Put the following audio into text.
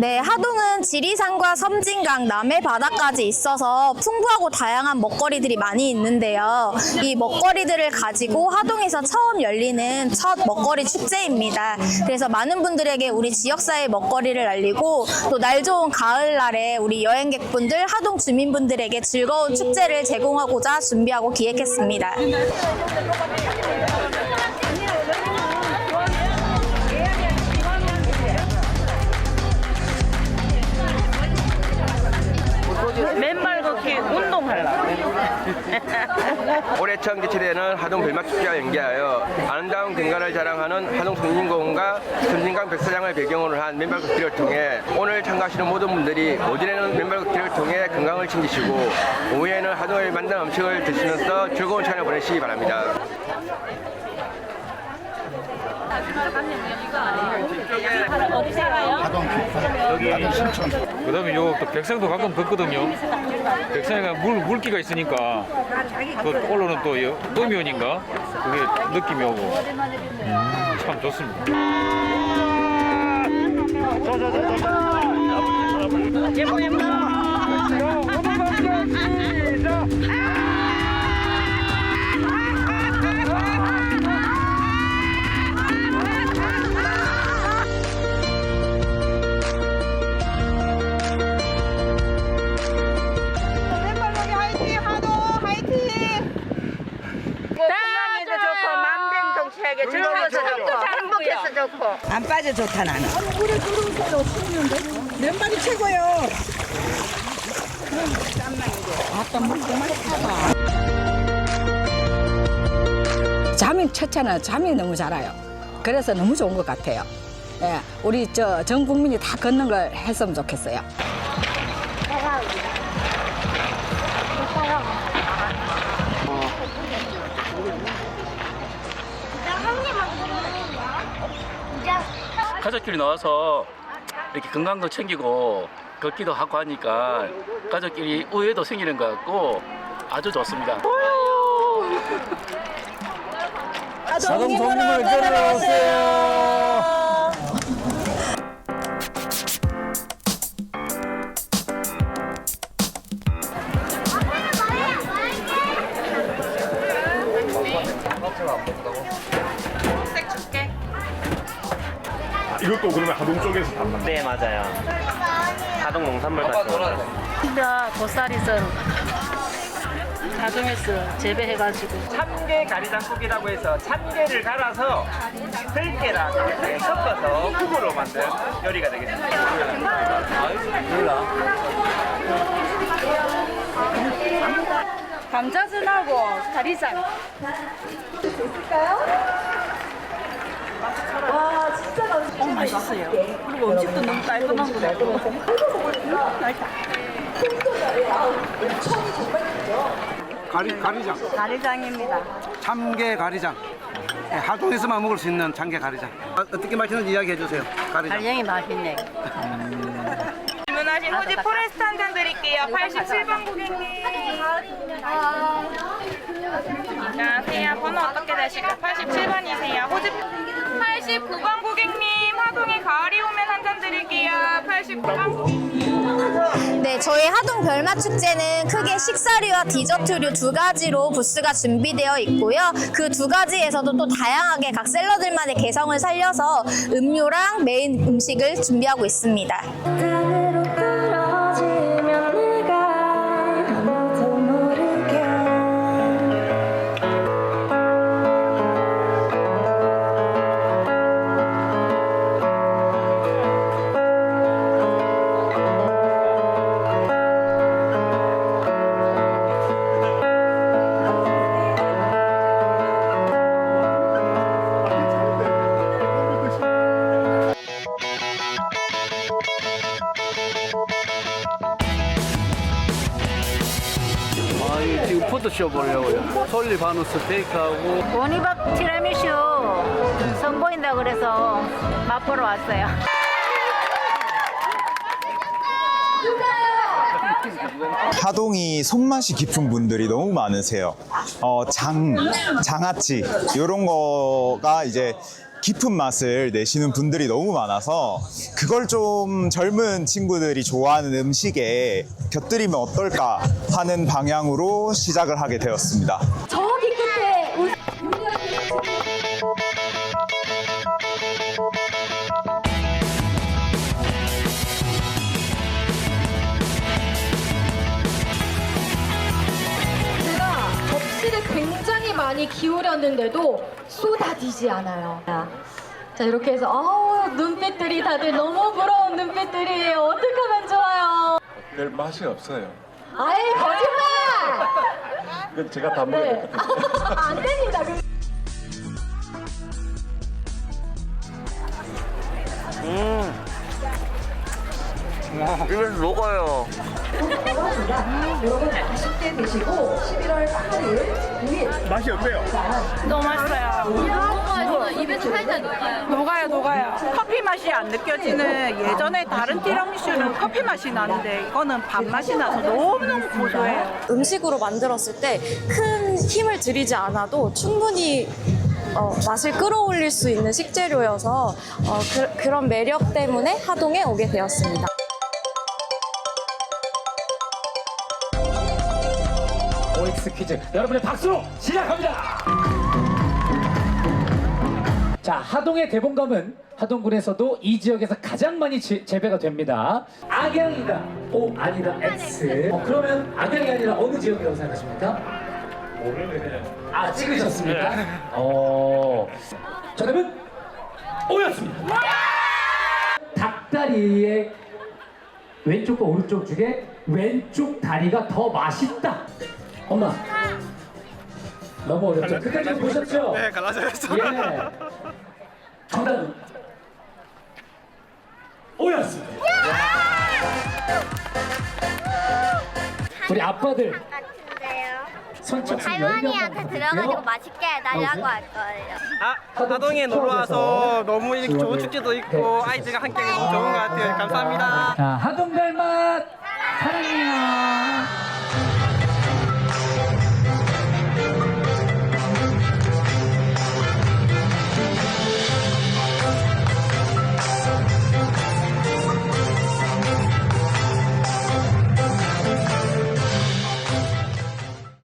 네, 하동은 지리산과 섬진강, 남해 바다까지 있어서 풍부하고 다양한 먹거리들이 많이 있는데요. 이 먹거리들을 가지고 하동에서 처음 열리는 첫 먹거리 축제입니다. 그래서 많은 분들에게 우리 지역사회 먹거리를 알리고 또 날 좋은 가을날에 우리 여행객분들, 하동 주민분들에게 즐거운 축제를 제공하고자 준비하고 기획했습니다. 올해 처음 개최되는 하동 별맛축제와 연계하여 아름다운 경관을 자랑하는 하동 성진공원과 섬진강 백사장을 배경으로 한 맨발 걷기를 통해 오늘 참가하시는 모든 분들이 오전에는 맨발 걷기를 통해 건강을 챙기시고 오후에는 하동을 만든 음식을 드시면서 즐거운 시간을 보내시기 바랍니다. 그다음에 요 또 백상도 가끔 걷거든요. 백상이가 물 물기가 있으니까 그 올로는 또 요- 도면인가 그게 느낌이 오고 음, 참 좋습니다. 맨발머리 만병통치약에 즐거워서 좋고 행복해서 좋고. 안 빠져 좋다 나는 맨발이 최고요 잠이 첫째는 잠이 너무 잘 와요. 그래서 너무 좋은 것 같아요. 예, 우리 저 전 국민이 다 걷는 걸 했으면 좋겠어요. 가족끼리 나와서 이렇게 건강도 챙기고 걷기도 하고 하니까 가족끼리 우애도 생기는 것 같고 아주 좋습니다. 사동 동물을 걸어오세요. 이것도 그러면 하동 쪽에서 담는 네 맞아요. 하동 농산물 같은 진짜 보쌈이선 가정에서 재배해가지고 참깨 가리장국이라고 해서 참깨를 갈아서 들깨랑 이렇게 섞어서 국으로 만든 요리가 되겠습니다. 감자전하고 다리장. 어, 맛있어요. 그리고 음식도 너무 깔끔한 거 같고. 가리, 가리장, 다리장입니다. 참게 가리장. 네, 하동에서만 먹을 수 있는 참게 가리장. 어떻게 맛있는지 이야기해 주세요. 가리장. 달량이 맛있네. 주문하신 후지 포레스트 한 잔 드릴게요 87번 고객님 안녕하세요 번호 어떻게 되실까요? 87번이세요 별맛 축제는 크게 식사류와 디저트류 두 가지로 부스가 준비되어 있고요. 그 두 가지에서도 또 다양하게 각 셀러들만의 개성을 살려서 음료랑 메인 음식을 준비하고 있습니다. 저희 포토쇼 보려고요. 솔리 바누 스테이크하고 원희박 티라미슈 선보인다 그래서 맛보러 왔어요. 하동이 손맛이 깊은 분들이 너무 많으세요. 어, 장, 장아찌 이런 거가 이제 깊은 맛을 내시는 분들이 너무 많아서 그걸 좀 젊은 친구들이 좋아하는 음식에 곁들이면 어떨까 하는 방향으로 시작을 하게 되었습니다. 많이 기울였는데도 쏟아지지 않아요. 자 이렇게 해서 어우 눈빛들이 다들 너무 부러운 눈빛들이에요. 어떻게 하면 좋아요? 별 맛이 없어요. 아이 거짓말! 그건 제가 다 먹어야 네. 안 됩니다. 그- 이건 녹아요. 여러분 맛있게 드시고 11월 8일 맛이 어때요? 너무 맛있어요. 입에서 살짝 녹아요. 녹아요, 녹아요. 커피 맛이 안 느껴지는 예전에 다른 티라미슈는 커피 맛이 나는데 이거는 밥 맛이 나서 너무너무 고소해요. 음식으로 만들었을 때 큰 힘을 들이지 않아도 충분히 어, 맛을 끌어올릴 수 있는 식재료여서 어, 그, 런 매력 때문에 하동에 오게 되었습니다. OX 퀴즈 여러분의 박수로 시작합니다. 자 하동의 대봉감은 하동군에서도 이 지역에서 가장 많이 재- 재배가 됩니다. 악양이다 O 아니다 X. 어, 그러면 악양이 아니라 어느 지역이라고 생각하십니까? 아 찍으셨습니까? 어 정답은 O였습니다. 닭다리의 왼쪽과 오른쪽 중에 왼쪽 다리가 더 맛있다. 엄마. 너무 어렵죠? 끝까지 보셨죠? 네, 갈라져서. 예. 정답은 오였습니다. 우리 아빠들 선착순 할머니한테 들어가지고 맛있게 해달라고 할 거예요. 아, 하동에 놀러 와서 너무 이렇게 좋은 축제도 있고 아이들과 함께 너무 좋은 것 같아요. 감사합니다. 자, 하동 별맛 사랑해요.